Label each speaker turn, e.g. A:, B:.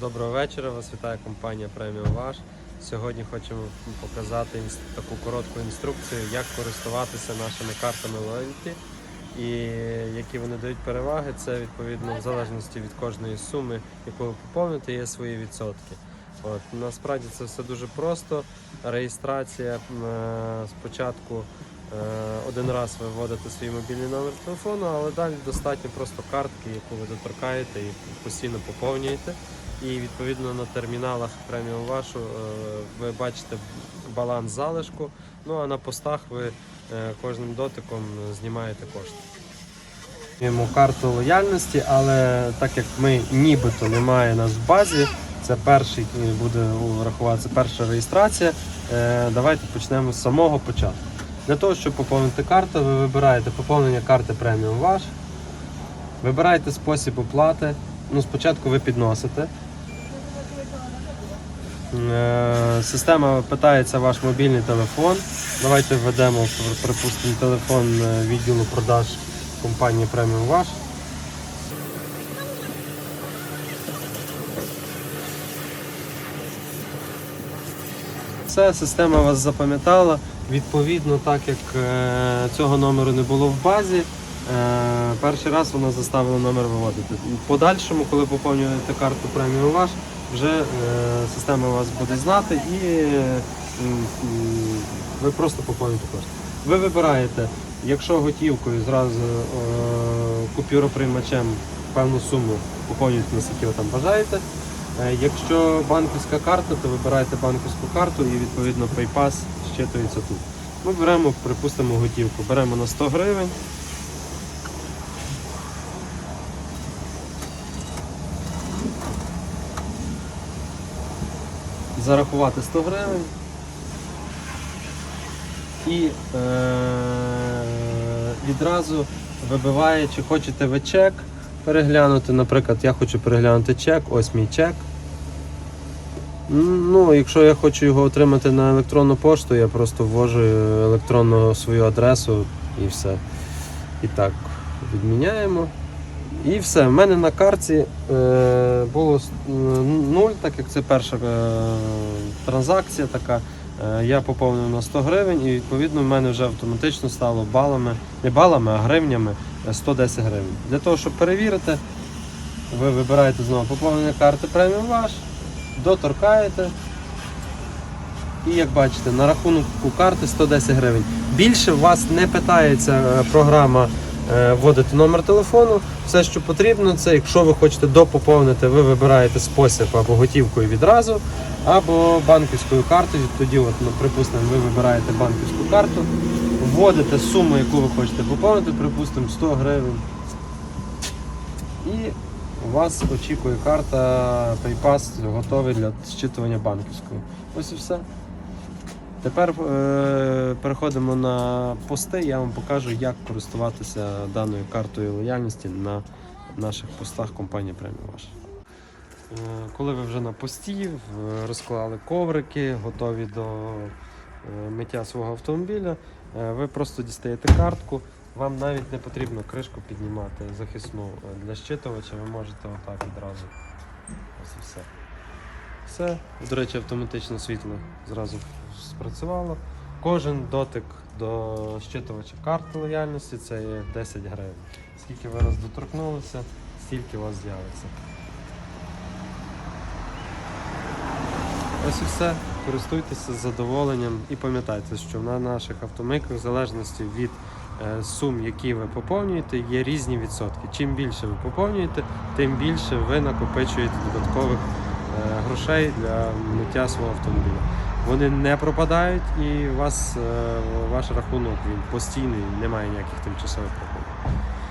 A: Доброго вечора, вас вітає компанія Premium Ваш. Сьогодні хочемо показати таку коротку інструкцію, як користуватися нашими картами Loyalty і які вони дають переваги. Це відповідно в залежності від кожної суми, яку ви поповните, є свої відсотки. От, насправді це все дуже просто. Реєстрація е, спочатку е, один раз ви вводите свій мобільний номер телефону, але далі достатньо просто картки, яку ви доторкаєте і постійно поповнюєте. І відповідно на терміналах преміум вашу е, ви бачите баланс залишку. Ну а на постах ви е, кожним дотиком знімаєте кошти. Маємо карту лояльності, але так як ми нібито немає нас в базі, це перший буде рахуватися перша реєстрація. е, Давайте почнемо з самого початку. Для того, щоб поповнити карту, ви вибираєте поповнення карти преміум ваш. Вибираєте спосіб оплати. Ну, спочатку ви підносите. Е, Система питається ваш мобільний телефон. Давайте введемо, припустимо, телефон е, відділу продаж компанії Premium Ваш. Все, система вас запам'ятала. Відповідно, так як е, цього номеру не було в базі, перший раз вона заставила номер виводити. В подальшому, коли поповнюєте карту преміум ваш, вже е, система вас буде знати і е, ви просто поповнюєте кошти. Ви вибираєте, якщо готівкою зразу е, купюроприймачем певну суму поповнюєте наскільки ви там бажаєте. Якщо банківська карта, то вибираєте банківську карту і відповідно PayPass щитується тут. Ми беремо, припустимо, готівку. Беремо на 100 гривень. Зарахувати 100 гривень. І е- відразу вибиває, чи хочете ви чек переглянути. Наприклад, я хочу переглянути чек, ось мій чек. Ну, якщо я хочу його отримати на електронну пошту, я просто ввожу електронну свою адресу і все. І так, відміняємо. І все. В мене на карті е, було нуль, так як це перша е, транзакція така. Е, я поповнив на 100 гривень і відповідно в мене вже автоматично стало балами, не балами, а гривнями е, 110 гривень. Для того, щоб перевірити, ви вибираєте знову поповнення карти преміум ваш, доторкаєте. І як бачите, на рахунку карти 110 гривень. Більше вас не питається е, програма е, вводити номер телефону. Все, що потрібно, це якщо ви хочете допоповнити, ви вибираєте спосіб або готівкою відразу, або банківською картою. Тоді, от, ну, припустимо, ви вибираєте банківську карту, вводите суму, яку ви хочете поповнити, припустимо 100 гривень. І у вас очікує карта PayPass готовий для зчитування банківської. Ось і все. Тепер е, переходимо на пости. Я вам покажу, як користуватися даною картою лояльності на наших постах компанії Premium. Е, коли ви вже на пості, розклали коврики, готові до е, миття свого автомобіля, е, ви просто дістаєте картку. Вам навіть не потрібно кришку піднімати захисну е, для щитувача, ви можете отак відразу. Ось і все. Все. До речі, автоматично світло зразу спрацювало. Кожен дотик до щитувача карти лояльності це є 10 гривень. Скільки ви раз доторкнулися, стільки у вас з'явиться. Ось і все. Користуйтеся з задоволенням і пам'ятайте, що на наших автомийках, в залежності від е, сум, які ви поповнюєте, є різні відсотки. Чим більше ви поповнюєте, тим більше ви накопичуєте додаткових е, грошей для миття свого автомобіля. Вони не пропадають і у вас е, ваш рахунок він постійний, немає ніяких тимчасових проблем.